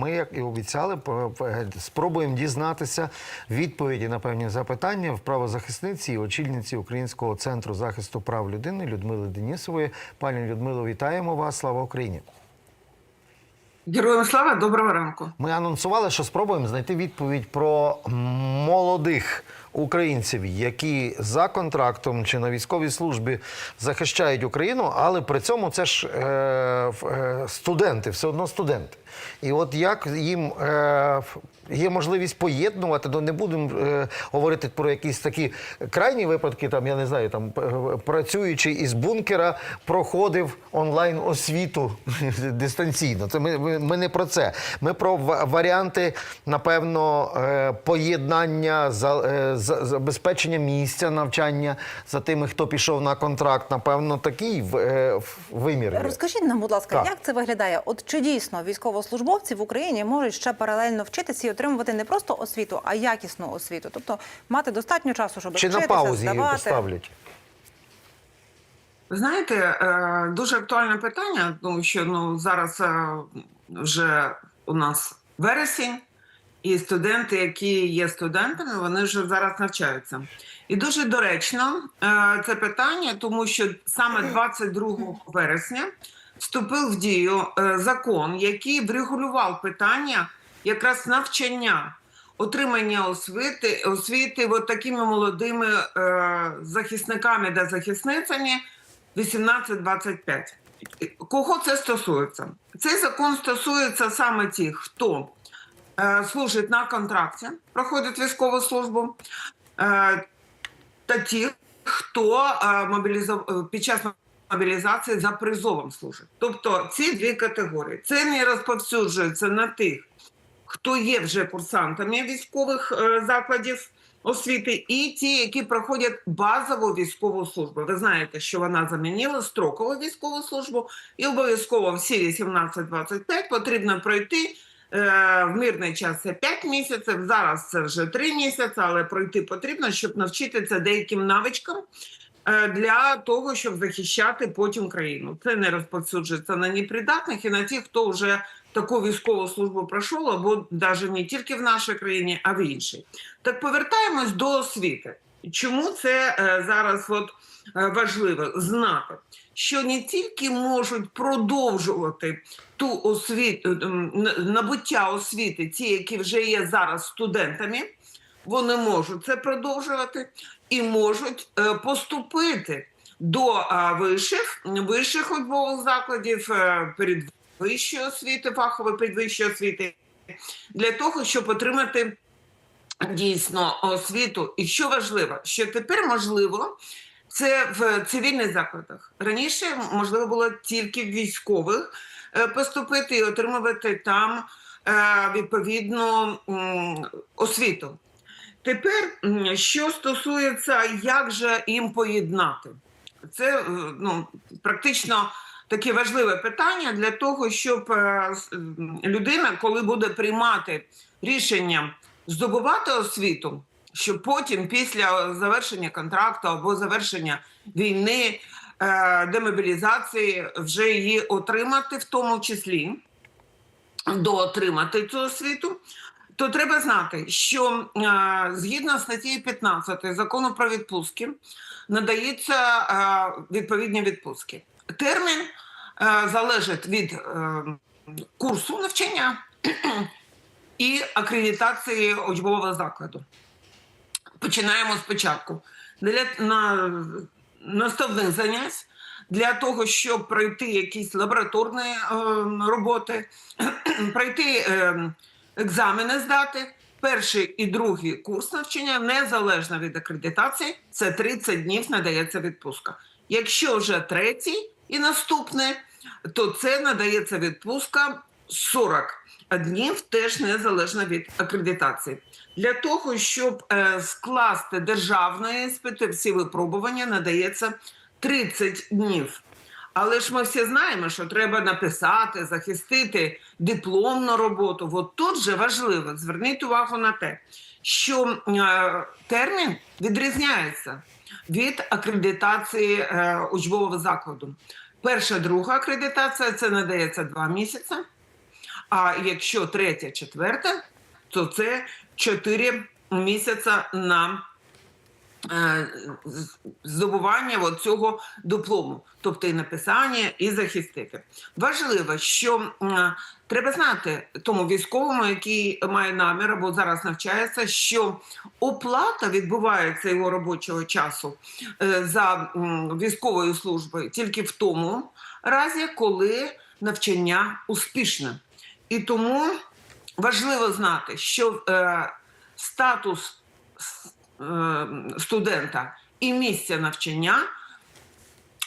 Ми, як і обіцяли, спробуємо дізнатися відповіді на певні запитання в правозахисниці і очільниці Українського центру захисту прав людини Людмили Денісової. Пані Людмило, вітаємо вас! Слава Україні! Героям слава, доброго ранку. Ми анонсували, що спробуємо знайти відповідь про молодих українців, які за контрактом чи на військовій службі захищають Україну, але при цьому це ж е, е, студенти, все одно студенти. І от як їм е, є можливість поєднувати, то не будемо е, говорити про якісь такі крайні випадки, там я не знаю, там працюючи із бункера, проходив онлайн освіту дистанційно. Це ми, ми, не про це. Ми про ва- варіанти, напевно, поєднання за- забезпечення місця навчання за тими, хто пішов на контракт. Напевно, такий в- е, вимір. Розкажіть нам, будь ласка, Так. як це виглядає? От чи дійсно військовослужбовці в Україні можуть ще паралельно вчитися і отримувати не просто освіту, а якісну освіту? Тобто мати достатньо часу, щоб Чи на вчитися, паузі її поставлять? Ви знаєте, е, дуже актуальне питання, тому що ну зараз е, вже у нас вересень, і студенти, які є студентами, вони вже зараз навчаються. І дуже доречно е, це питання, тому що саме 22 вересня вступив в дію е, закон, який врегулював питання якраз навчання. Отримання освіти, освіти от такими молодими е, захисниками та захисницями 18-25. Кого це стосується? Цей закон стосується саме тих, хто служить на контракті, проходить військову службу, е, та тих, хто е, мобілізов... е, під час мобілізації за призовом служить. Тобто ці дві категорії. Це не розповсюджується на тих, хто є вже курсантами військових е, закладів освіти, і ті, які проходять базову військову службу. Ви знаєте, що вона замінила строкову військову службу, і обов'язково всі 18-25 потрібно пройти. Е, В мирний час це 5 місяців, зараз це вже 3 місяці, але пройти потрібно, щоб навчитися деяким навичкам для того, щоб захищати потім країну. Це не розповсюджується на непридатних і на тих, хто вже таку військову службу пройшов, або навіть не тільки в нашій країні, а в іншій. Так повертаємось до освіти. Чому це е, зараз от, е, важливо знати? Що не тільки можуть продовжувати ту освіту набуття освіти, ті, які вже є зараз студентами, вони можуть це продовжувати і можуть е, поступити до вищих вищих закладів е, передвищої освіти, фахової передвищої освіти, для того, щоб отримати дійсно освіту. І що важливо, що тепер можливо. Це в цивільних закладах. Раніше можливо було тільки військових е, поступити і отримувати там відповідну освіту. Тепер, що стосується, як же їм поєднати, це е, ну, практично таке важливе питання для того, щоб е, людина, коли буде приймати рішення здобувати освіту, щоб потім, після завершення контракту або завершення війни, е, демобілізації, вже її отримати, в тому числі доотримати цю освіту, то треба знати, що е, згідно статті 15 закону про відпустки надаються е, відповідні відпустки. Термін е, залежить від курсу навчання і акредитації учбового закладу. Починаємо спочатку. Для на наступних занять для того, щоб пройти якісь лабораторні е, роботи, пройти е, екзамени, здати. Перший і другий курс навчання незалежно від акредитації, це 30 днів надається відпустка. Якщо вже третій і наступне, то це надається відпустка 40 днів, теж незалежно від акредитації. Для того, щоб е, скласти державні іспити, всі випробування надається 30 днів. Але ж ми всі знаємо, що треба написати, захистити дипломну роботу. От тут же важливо зверніть увагу на те, що е, термін відрізняється від акредитації е, учбового закладу. Перша, друга акредитація це надається два місяці. А якщо третя, четверта, то це 4 місяці на здобування от цього диплому, тобто і написання, і захистити. Важливо, що треба знати тому військовому, який має намір або зараз навчається, що оплата відбувається його робочого часу е, за військовою службою тільки в тому разі, коли навчання успішне. І тому важливо знати, що е, статус е, студента і місця навчання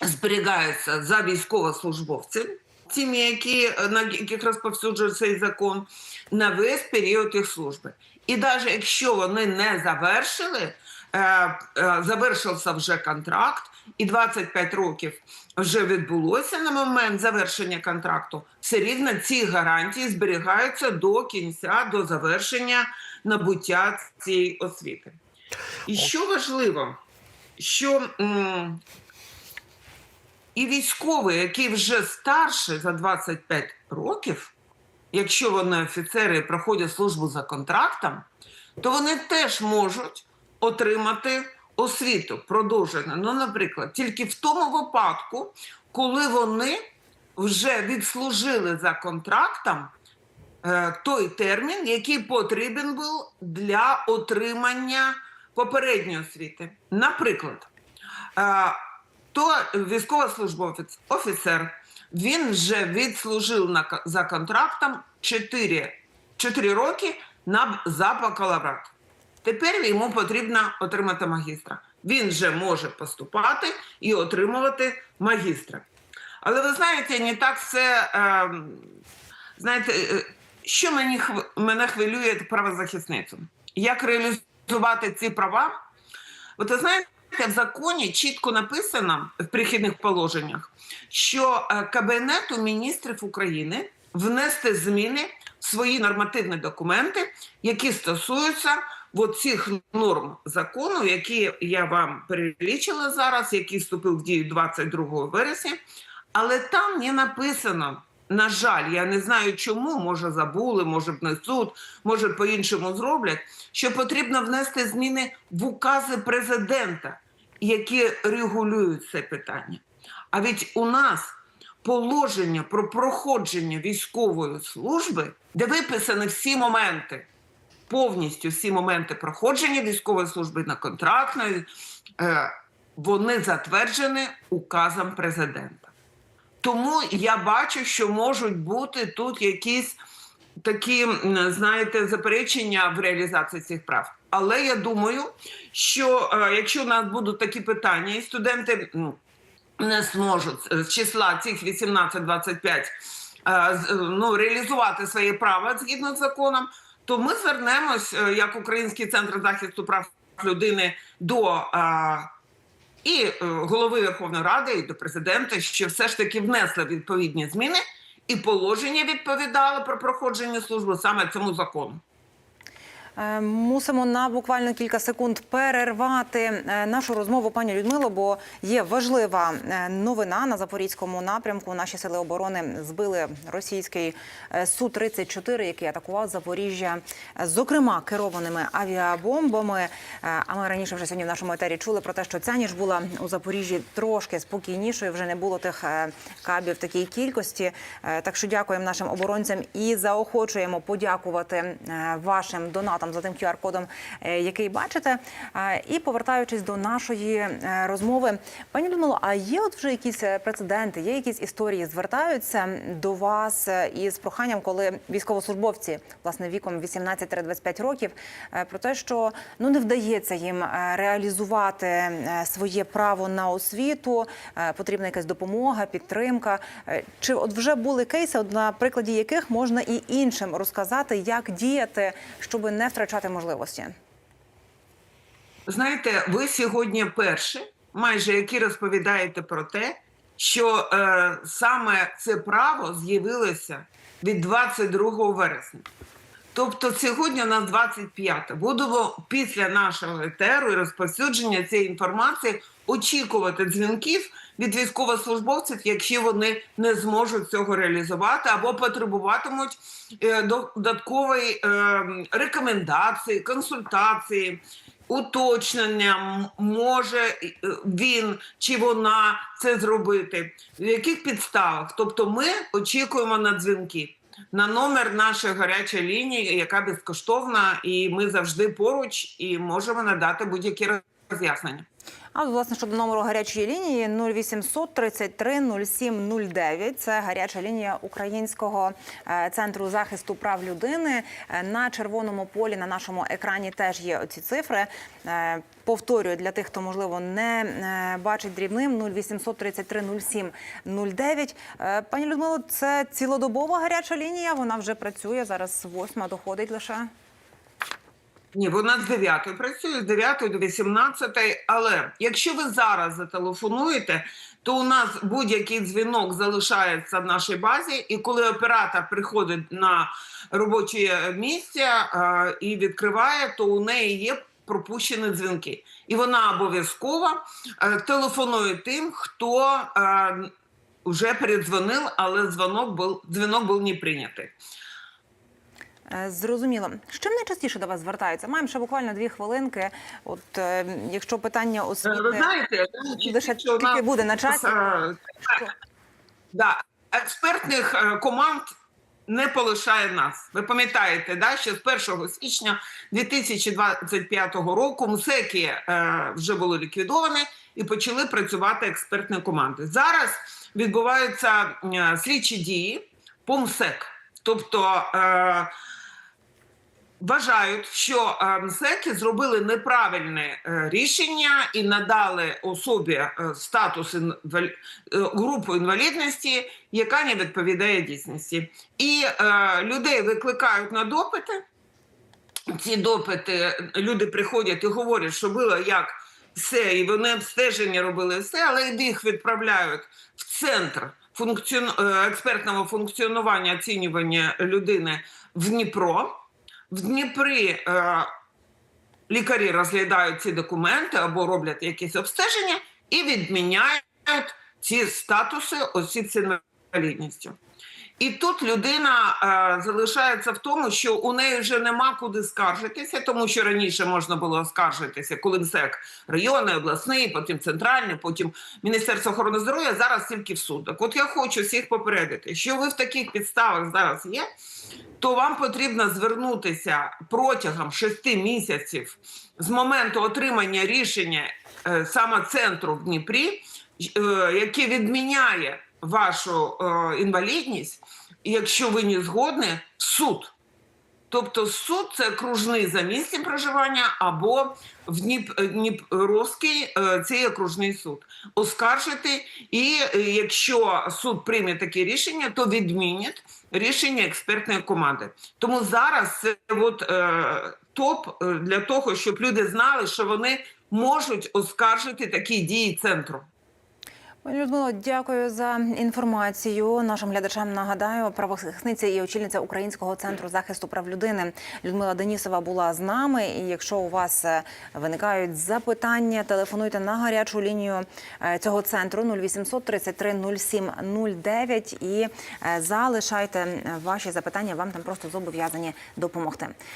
зберігаються за військовослужбовців, тими, які, на яких розповсюджує цей закон, на весь період їх служби. І навіть якщо вони не завершили, е, е, завершився вже контракт, і 25 років вже відбулося на момент завершення контракту, все рівно ці гарантії зберігаються до кінця, до завершення набуття цієї освіти. І що важливо, що і військовий, який вже старший за 25 років, якщо вони офіцери проходять службу за контрактом, то вони теж можуть отримати освіту продовжену. Ну, наприклад, тільки в тому випадку, коли вони вже відслужили за контрактом е, той термін, який потрібен був для отримання попередньої освіти. Наприклад, е, то військовослужбовець, офіцер, він вже відслужив на, за контрактом 4, 4 роки на, за бакалаврат. Тепер йому потрібно отримати магістра. Він вже може поступати і отримувати магістра. Але ви знаєте, не так все. Е, знаєте, е, що мені мене хвилює правозахисницю? Як реалізувати ці права? От ви знаєте, в законі чітко написано в прихідних положеннях, що е, Кабінету міністрів України внести зміни в свої нормативні документи, які стосуються цих норм закону, які я вам перелічила зараз, який вступив в дію 22 вересня. Але там не написано. На жаль, я не знаю чому, може забули, може внесуть, може по-іншому зроблять, що потрібно внести зміни в укази президента, які регулюють це питання. А ведь у нас положення про проходження військової служби, де виписані всі моменти, повністю всі моменти проходження військової служби на контрактної, е, вони затверджені указом президента. Тому я бачу, що можуть бути тут якісь такі, знаєте, заперечення в реалізації цих прав. Але я думаю, що е, якщо у нас будуть такі питання, і студенти не зможуть з числа цих 18-25 е, е, ну, реалізувати свої права згідно з законом, то ми звернемось як Український центр захисту прав людини до і е, голови Верховної Ради, і до президента, що все ж таки внесли відповідні зміни, і положення відповідало про проходження служби саме цьому закону. Е, Мусимо на буквально кілька секунд перервати е, нашу розмову, пані Людмило, бо є важлива е, новина на запорізькому напрямку. Наші сили оборони збили російський су 34 який атакував Запоріжжя, зокрема керованими авіабомбами. А ми раніше вже сьогодні в нашому етері чули про те, що ця ніж була у Запоріжжі трошки спокійнішою. Вже не було тих кабів в такій кількості. Так що дякуємо нашим оборонцям і заохочуємо подякувати вашим донатам за тим QR-кодом, е, який бачите. І повертаючись до нашої е, розмови, пані Людмило, а є от вже якісь е, прецеденти, є якісь історії, звертаються до вас із проханням, коли військовослужбовці власне віком 18-25 років, про те, що ну не вдається їм реалізувати своє право на освіту, потрібна якась допомога, підтримка. Чи от вже були кейси, на прикладі яких можна і іншим розказати, як діяти, щоб не втрачати можливості? Знаєте, ви сьогодні перші, майже які розповідаєте про те, що е, саме це право з'явилося від 22 вересня. Тобто сьогодні у нас 25. Будемо після нашого етеру і розповсюдження цієї інформації очікувати дзвінків від військовослужбовців, якщо вони не зможуть цього реалізувати або потребуватимуть е, додаткової е, рекомендації, консультації. Уточнення може е, він чи вона це зробити, в яких підставах? Тобто, ми очікуємо на дзвінки на номер нашої гарячої лінії, яка безкоштовна, і ми завжди поруч і можемо надати будь-які роз'яснення. А власне щодо номеру гарячої лінії 0800 33 07 09. Це гаряча лінія Українського е, центру захисту прав людини. Е, На червоному полі на нашому екрані теж є оці цифри. Е, Повторюю для тих, хто можливо не бачить дрібним 0800 33 07 09. Е, Пані Людмило, це цілодобова гаряча лінія. Вона вже працює зараз. Восьма доходить лише. Ні, вона з 9 працює, з 9 до 18. Але якщо ви зараз зателефонуєте, то у нас будь-який дзвінок залишається в нашій базі, і коли оператор приходить на робоче місце е, і відкриває, то у неї є пропущені дзвінки. І вона обов'язково е, телефонує тим, хто е, вже передзвонив, але дзвонок був, дзвінок був не прийнятий. Е, Зрозуміло. З чим найчастіше до вас звертаються? Маємо ще буквально дві хвилинки. От е, якщо питання Е, освіти Ви знаєте, лише тільки буде на часі. що- Да, експертних команд не полишає нас. Ви пам'ятаєте, да, що з 1 січня 2025 року МСЕКи е, вже були ліквідовані і почали працювати експертні команди. Зараз відбуваються е, слідчі дії по МСЕК. Тобто е, вважають, що е, МСЕКи зробили неправильне е, рішення і надали особі е, статус е, групу інвалідності, яка не відповідає дійсності. І людей викликають на допити. Ці допити люди приходять і говорять, що було як все, і вони обстеження робили все, але їх відправляють в центр функціон... експертного функціонування оцінювання людини в Дніпро. В Дніпрі е, лікарі розглядають ці документи або роблять якісь обстеження і відміняють ці статуси осіб з інвалідністю. І тут людина е, залишається в тому, що у неї вже нема куди скаржитися, тому що раніше можна було скаржитися, коли МСЕК районний, обласний, потім центральний, потім Міністерство охорони здоров'я, зараз тільки в суд. От я хочу всіх попередити, що ви в таких підставах зараз є, то вам потрібно звернутися протягом шести місяців з моменту отримання рішення е, саме центру в Дніпрі, е, яке відміняє вашу е, інвалідність, якщо ви не згодні, в суд. Тобто суд це окружний за місцем проживання або в Дніп, Дніпровський е, цей окружний суд. Оскаржити, і е, якщо суд прийме таке рішення, то відмінять рішення експертної команди. Тому зараз це от, е, топ е, для того, щоб люди знали, що вони можуть оскаржити такі дії центру. Пані Людмило, дякую за інформацію. Нашим глядачам нагадаю, правозахисниця і очільниця Українського центру захисту прав людини Людмила Денісова була з нами. І якщо у вас е, виникають запитання, телефонуйте на гарячу лінію е, цього центру 0800 33 07 09 і е, залишайте ваші запитання. Вам там просто зобов'язані допомогти.